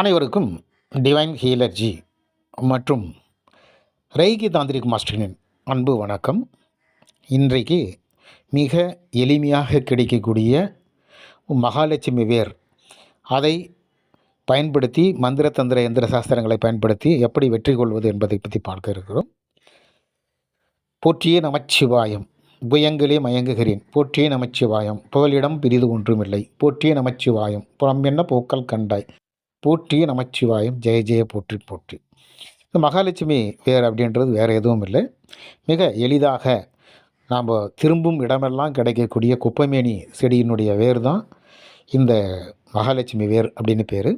அனைவருக்கும் டிவைன் ஹீலர்ஜி மற்றும் ரெய்கி தாந்திரிக் மாஸ்டரின் அன்பு வணக்கம். இன்றைக்கு மிக எளிமையாக கிடைக்கக்கூடிய மகாலட்சுமி வேர் அதை பயன்படுத்தி மந்திர தந்திர எந்திர சாஸ்திரங்களை பயன்படுத்தி எப்படி வெற்றி கொள்வது என்பதை பற்றி பார்க்க இருக்கிறோம். போற்றியே நமச்சிவாயம் புயங்களே மயங்குகிறேன். போற்றியே நமச்சிவாயம் புகலிடம் பிரிது ஒன்றுமில்லை. போற்றிய நமச்சிவாயம் புறம் என்ன போக்கல் கண்டாய்? போற்றிய நமச்சிவாயம். ஜெய ஜெய போற்றி போற்றி. இந்த மகாலட்சுமி வேர் அப்படின்றது வேறு எதுவும் இல்லை. மிக எளிதாக நாம் திரும்பும் இடமெல்லாம் கிடைக்கக்கூடிய குப்பைமேனி செடியினுடைய வேர் தான் இந்த மகாலட்சுமி வேர் அப்படின்னு பேர்.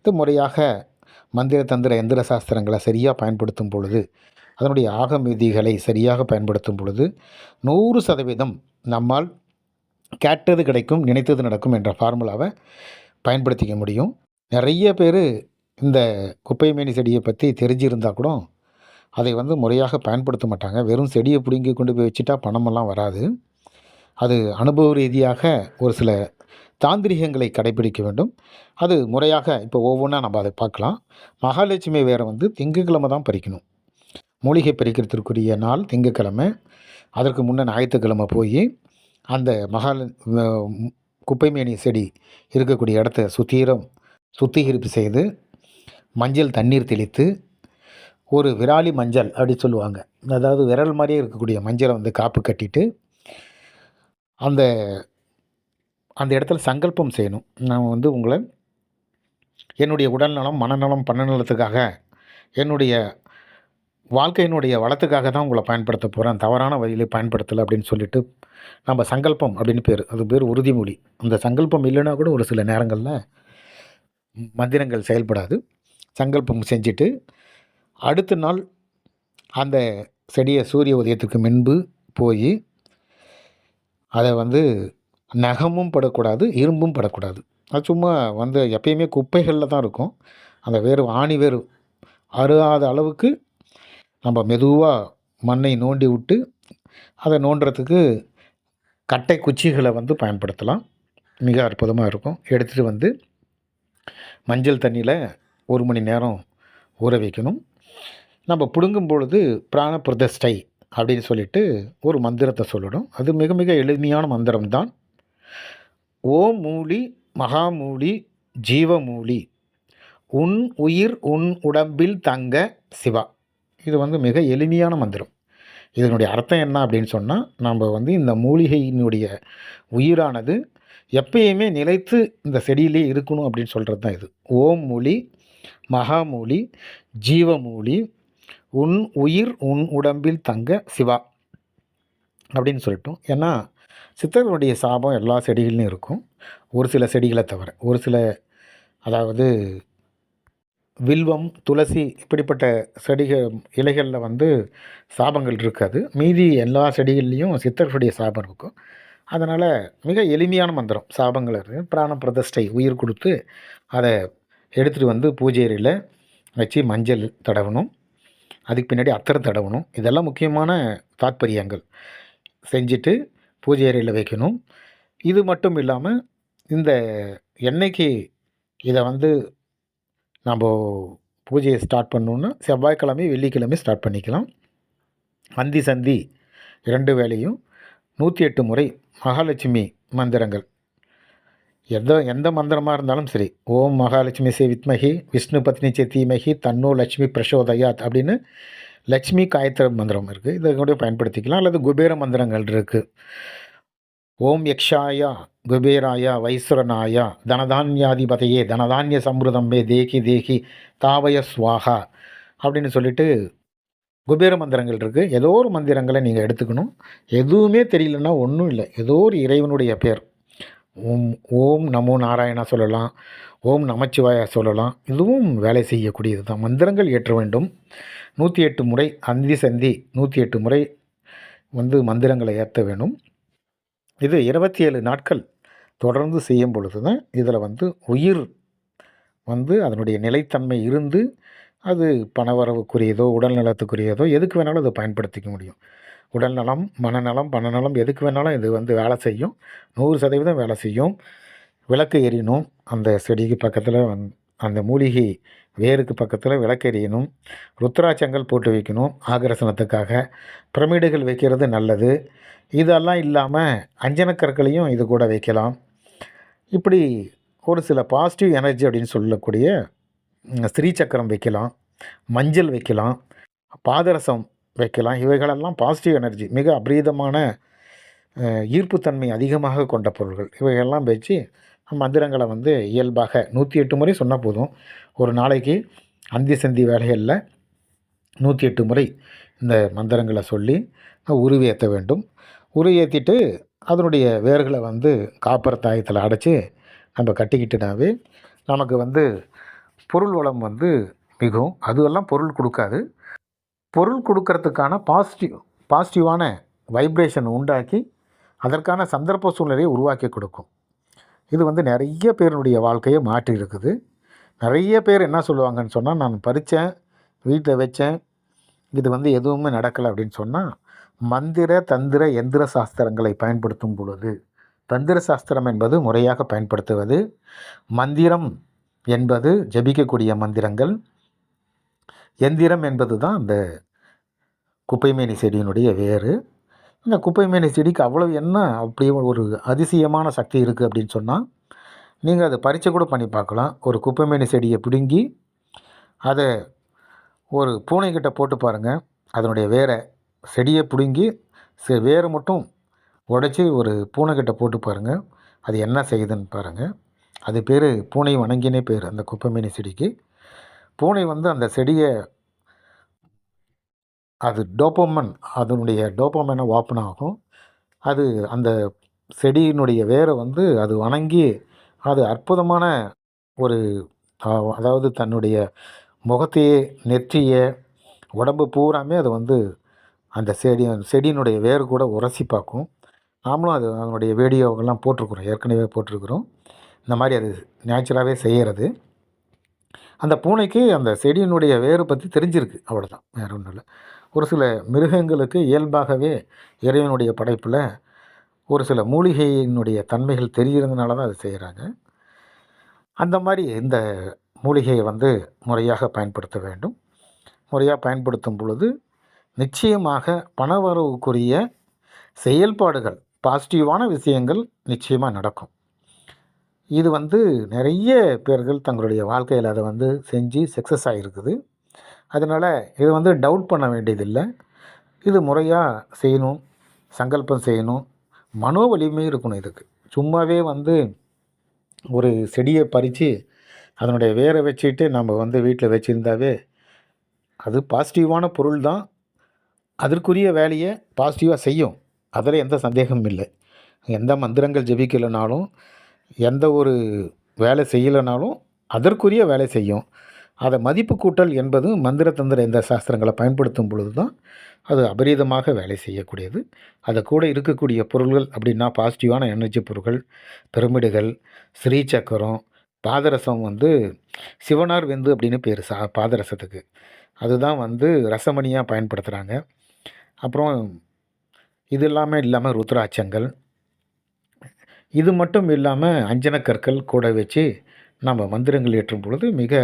இது முறையாக மந்திர தந்திர எந்திர சாஸ்திரங்களை சரியாக பயன்படுத்தும் பொழுது அதனுடைய ஆகம் விதிகளை சரியாக பயன்படுத்தும் பொழுது நூறு சதவீதம் நம்மால் கேட்டது கிடைக்கும் நினைத்தது நடக்கும் என்ற ஃபார்முலாவை பயன்படுத்திக்க முடியும். நிறைய பேர் இந்த குப்பைமேனி செடியை பற்றி தெரிஞ்சிருந்தால் கூட அதை வந்து முறையாக பயன்படுத்த மாட்டாங்க. வெறும் செடியை பிடுங்கி கொண்டு போய் வச்சுட்டா பணமெல்லாம் வராது. அது அனுபவ ரீதியாக ஒரு சில தாந்திரிகங்களை கடைபிடிக்க வேண்டும். அது முறையாக இப்போ ஒவ்வொன்றா நம்ம அதை பார்க்கலாம். மகாலட்சுமி வேரை வந்து திங்கக்கிழமை தான் பறிக்கணும். மூலிகை பறிக்கிறதுக்குரிய நாள் திங்கக்கிழமை. அதற்கு முன்னே ஞாயிற்றுக்கிழமை போய் அந்த மகால குப்பைமேனி செடி இருக்கக்கூடிய இடத்த சுத்தீரம் சுத்திகரிப்பு செய்து மஞ்சள் தண்ணீர் தெளித்து ஒரு விராலி மஞ்சள் அப்படி சொல்லுவாங்க. அதாவது விரல் மாதிரியே இருக்கக்கூடிய மஞ்சளை வந்து காப்பு கட்டிட்டு அந்த அந்த இடத்துல சங்கல்பம் செய்யணும். நான் வந்து உங்களை என்னுடைய உடல்நலம் மனநலம் பண்ணநலத்துக்காக என்னுடைய வாழ்க்கையினுடைய வளத்துக்காக தான் உங்களை பயன்படுத்த போகிறேன் தவறான வழியில் பயன்படுத்தலை அப்படின்னு சொல்லிட்டு நம்ம சங்கல்பம் அப்படின்னு பேர் அது பேர் உறுதிமொழி. அந்த சங்கல்பம் இல்லைன்னா கூட ஒரு சில நேரங்களில் மந்திரங்கள் செயல்படாது. சங்கல்பம் செஞ்சுட்டு அடுத்த நாள் அந்த செடியை சூரிய உதயத்துக்கு முன்பு போய் அதை வந்து நகமும் படக்கூடாது இரும்பும் படக்கூடாது. அது சும்மா வந்து எப்பயுமே குப்பைகளில் தான் இருக்கும். அந்த வேறு ஆணி வேறு அருகாத அளவுக்கு நம்ம மெதுவாக மண்ணை நோண்டி விட்டு அதை நோண்டுறதுக்கு கட்டை குச்சிகளை வந்து பயன்படுத்தலாம். மிக அற்புதமாக இருக்கும். எடுத்துகிட்டு வந்து மஞ்சள் தண்ணியில் ஒரு மணி நேரம் ஊற வைக்கணும். நம்ம பிடுங்கும் பொழுது பிராண பிரதிஷ்டை அப்படின்னு சொல்லிட்டு ஒரு மந்திரத்தை சொல்லணும். அது மிக மிக எளிமையான மந்திரம் தான் ஓ மூலி மகாமூலி ஜீவமூலி உன் உயிர் உன் உடம்பில் தங்க சிவா. இது வந்து மிக எளிமையான மந்திரம். இதனுடைய அர்த்தம் என்ன அப்படின்னு சொன்னால் நம்ம வந்து இந்த மூலிகையினுடைய உயிரானது எப்பயுமே நிலைத்து இந்த செடியிலே இருக்கணும் அப்படின்னு சொல்கிறது தான் இது. ஓம் மூலி மகாமூலி ஜீவமூலி உன் உயிர் உன் உடம்பில் தங்க சிவா அப்படின்னு சொல்லிட்டோம். ஏன்னா சித்தர்களுடைய சாபம் எல்லா செடிகள்லையும் இருக்கும். ஒரு சில செடிகளை தவிர ஒரு சில அதாவது வில்வம் துளசி இப்படிப்பட்ட செடிகள் இலைகளில் வந்து சாபங்கள் இருக்காது. மீதி எல்லா செடிகள்லேயும் சித்தர்களுடைய சாபம் இருக்கும். அதனால் மிக எளிமையான மந்திரம் சாபங்கள் இருக்குது பிராண பிரதிஷ்டை உயிர் கொடுத்து அதை எடுத்துகிட்டு வந்து பூஜை வச்சு மஞ்சள் தடவணும். அதுக்கு பின்னாடி அத்தரம் தடவணும். இதெல்லாம் முக்கியமான தாத்பரியங்கள். செஞ்சுட்டு பூஜை அறையில் வைக்கணும். இது மட்டும் இல்லாமல் இந்த எண்ணெய்க்கு இதை வந்து நம்ம பூஜையை ஸ்டார்ட் பண்ணோன்னா செவ்வாய்க்கிழமை வெள்ளிக்கிழமை ஸ்டார்ட் பண்ணிக்கலாம். அந்தி சந்தி இரண்டு வேலையும் நூற்றி எட்டு முறை மகாலட்சுமி மந்திரங்கள். எந்த எந்த மந்திரமாக இருந்தாலும் சரி ஓம் மகாலட்சுமி சே வித்மகி விஷ்ணு பத்னி சே தீமகி தன்னோ லட்சுமி பிரசோதயாத் அப்படின்னு லட்சுமி காயத்ர மந்திரம் இருக்குது இதை கூட பயன்படுத்திக்கலாம். அல்லது குபேர மந்திரங்கள் இருக்குது ஓம் யக்ஷாயா குபேராயா வைஸ்வரனாயா தனதான்யாதிபதையே தனதான்ய சம்பிரதம் மே தேகி தேகி தாவய சுவாகா அப்படின்னு சொல்லிட்டு குபேர மந்திரங்கள் இருக்குது ஏதோ ஒரு மந்திரங்களை நீங்கள் எடுத்துக்கணும். எதுவுமே தெரியலன்னா ஒன்றும் இல்லை. ஏதோ ஒரு இறைவனுடைய பேர். ஓம் ஓம் நமோ நாராயணா சொல்லலாம். ஓம் நமச்சிவாயா சொல்லலாம். இதுவும் வேலை செய்யக்கூடியது தான். மந்திரங்கள் ஏற்ற வேண்டும். நூற்றி எட்டு முறை அந்தி சந்தி நூற்றி எட்டு முறை வந்து மந்திரங்களை ஏற்ற வேணும் இது இருபத்தி ஏழு நாட்கள். தொடர்ந்து செய்யும் பொழுது தான் இதில் வந்து உயிர் வந்து அதனுடைய நிலைத்தன்மை இருந்து அது பணவரவுக்குரியதோ உடல் நலத்துக்குரியதோ எதுக்கு வேணாலும் அதை பயன்படுத்திக்க முடியும். உடல்நலம் மனநலம் பணநலம் எதுக்கு வேணாலும் இது வந்து வேலை செய்யும். நூறு சதவீதம் வேலை செய்யும். விளக்கு எரியணும் அந்த செடிக்கு பக்கத்தில் வந் அந்த மூலிகை வேருக்கு பக்கத்தில் விளக்கெறியணும் ருத்ராட்சங்கள் போட்டு வைக்கணும் ஆகரசனத்துக்காக. பிரமிடுகள் வைக்கிறது நல்லது. இதெல்லாம் இல்லாமல் அஞ்சனக்கற்களையும் இது கூட வைக்கலாம். இப்படி ஒரு சில பாசிட்டிவ் எனர்ஜி அப்படின்னு சொல்லக்கூடிய ஸ்ரீ சக்கரம் வைக்கலாம் மஞ்சள் வைக்கலாம் பாதரசம் வைக்கலாம். இவைகளெல்லாம் பாசிட்டிவ் எனர்ஜி மிக அபரீதமான ஈர்ப்புத்தன்மை அதிகமாக கொண்ட பொருள்கள். இவையெல்லாம் வச்சு மந்திரங்களை வந்து இயல்பாக நூற்றி எட்டு முறை சொன்னால் போதும். ஒரு நாளைக்கு அந்தி சந்தி வேலைகளில் நூற்றி எட்டு முறை இந்த மந்திரங்களை சொல்லி உருவேற்ற வேண்டும். உருவேற்றிட்டு அதனுடைய வேர்களை வந்து காப்பர் தாயத்தில் அடைச்சி நம்ம கட்டிக்கிட்டுனாவே நமக்கு வந்து பொருள் வளம் வந்து மிகவும் அதுவெல்லாம் பொருள் கொடுக்காது. பொருள் கொடுக்கறதுக்கான பாசிட்டிவ் பாசிட்டிவான வைப்ரேஷன் உண்டாக்கி அதற்கான சந்தர்ப்ப சூழ்நிலையை உருவாக்கி கொடுக்கும். இது வந்து நிறைய பேருடைய வாழ்க்கையை மாற்றி இருக்குது நிறைய பேர் என்ன சொல்லுவாங்கன்னு சொன்னால் நான் பறித்தேன் வீட்டில் வச்சேன் இது வந்து எதுவுமே நடக்கலை அப்படின்னு சொன்னால் மந்திர தந்திர எந்திர சாஸ்திரங்களை பயன்படுத்தும் பொழுது தந்திர சாஸ்திரம் என்பது முறையாக பயன்படுத்துவது மந்திரம் என்பது ஜபிக்கக்கூடிய மந்திரங்கள் எந்திரம் என்பது தான் அந்த குப்பைமேனி செடியினுடைய வேறு. இந்த குப்பைமேனி செடிக்கு அவ்வளவு என்ன அப்படி ஒரு அதிசயமான சக்தி இருக்குது அப்படின்னு சொன்னால் நீங்கள் அதை பறித்து கூட பண்ணி பார்க்கலாம். ஒரு குப்பைமேனி செடியை பிடுங்கி அதை ஒரு பூனைக்கிட்ட போட்டு பாருங்கள் அதனுடைய வேரை செடியை பிடுங்கி செ வேரை மட்டும் உடைச்சி ஒரு பூனைக்கிட்ட போட்டு பாருங்கள் அது என்ன செய்யுதுன்னு பாருங்கள் அது பேர் பூனை வணங்கினே பேர் அந்த குப்பைமேனி செடிக்கு. பூனை வந்து அந்த செடியை அது டோப்போமன் அதனுடைய டோப்போமனை ஓப்பன் ஆகும். அது அந்த செடியினுடைய வேரை வந்து அது வணங்கி அது அற்புதமான ஒரு அதாவது தன்னுடைய முகத்தையே நெற்றியை உடம்பு பூராமே அது வந்து அந்த செடி செடியினுடைய வேர் கூட உரசி பார்க்கும். நாமளும் அது அதனுடைய வீடியோவெல்லாம் போட்டிருக்குறோம் ஏற்கனவே போட்டிருக்கிறோம். இந்த மாதிரி அது நேச்சுரலாகவே செய்கிறது அந்த பூனைக்கு அந்த செடியினுடைய வேறு பற்றி தெரிஞ்சிருக்கு அவ்வளோதான் வேறு ஒன்றும் இல்லை. ஒரு சில மிருகங்களுக்கு இயல்பாகவே இறைவனுடைய படைப்பில் ஒரு சில மூலிகையினுடைய தன்மைகள் தெரிகிறதுனால தான் அது செய்கிறாங்க அந்த மாதிரி இந்த மூலிகையை வந்து முறையாக பயன்படுத்த வேண்டும். முறையாக பயன்படுத்தும் பொழுது நிச்சயமாக பணவரவுக்குரிய செயல்பாடுகள் பாசிட்டிவான விஷயங்கள் நிச்சயமாக நடக்கும். இது வந்து நிறைய பேர்கள் தங்களுடைய வாழ்க்கையில் அதை வந்து செஞ்சு சக்ஸஸ் ஆகிருக்குது அதனால் இது வந்து டவுட் பண்ண வேண்டியதில்லை. இது முறையாக செய்யணும் சங்கல்பம் செய்யணும். மனோ வலிமை இருக்கணும் இதுக்கு. சும்மாவே வந்து ஒரு செடியை பறித்து அதனுடைய வேரை வச்சுட்டு நம்ம வந்து வீட்டில் வச்சுருந்தாவே அது பாசிட்டிவான பொருள் தான். அதற்குரிய வேலையை பாசிட்டிவாக செய்யும். அதில் எந்த சந்தேகமும் இல்லை. எந்த மந்திரங்கள் ஜெபிக்கலைனாலும் எந்த ஒரு வேலை செய்யலைனாலும் அதற்குரிய வேலை செய்யும். அதை மதிப்பு கூட்டல் என்பது மந்திர தந்திர இந்த சாஸ்திரங்களை பயன்படுத்தும் பொழுது தான் அது அபரீதமாக வேலை செய்யக்கூடியது. அதை கூட இருக்கக்கூடிய பொருள்கள் அப்படின்னா பாசிட்டிவான எனர்ஜி பொருட்கள் பிரமிடுகள் ஸ்ரீ சக்கரம் பாதரசம் வந்து சிவனார் வெந்து அப்படின்னு பேர் சா பாதரசத்துக்கு. அதுதான் வந்து ரசமணியாக பயன்படுத்துகிறாங்க அப்புறம் இது எல்லாமே இல்லாமல் ருத்ராட்சங்கள். இது மட்டும் இல்லாமல் அஞ்சனக்கற்கள் கூட வச்சு நம்ம மந்திரங்கள் ஏற்றும் பொழுது மிக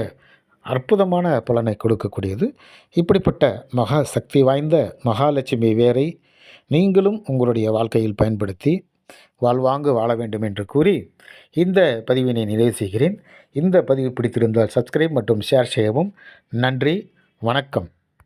அற்புதமான பலனை கொடுக்கக்கூடியது. இப்படிப்பட்ட மகா சக்தி வாய்ந்த மகாலட்சுமி வேரை நீங்களும் உங்களுடைய வாழ்க்கையில் பயன்படுத்தி வாழ்வாங்கு வாழ வேண்டும் என்று கூறி இந்த பதிவினை நிறைவு செய்கிறேன். இந்த பதிவு பிடித்திருந்தால் சப்ஸ்கிரைப் மற்றும் ஷேர் செய்யவும். நன்றி. வணக்கம்.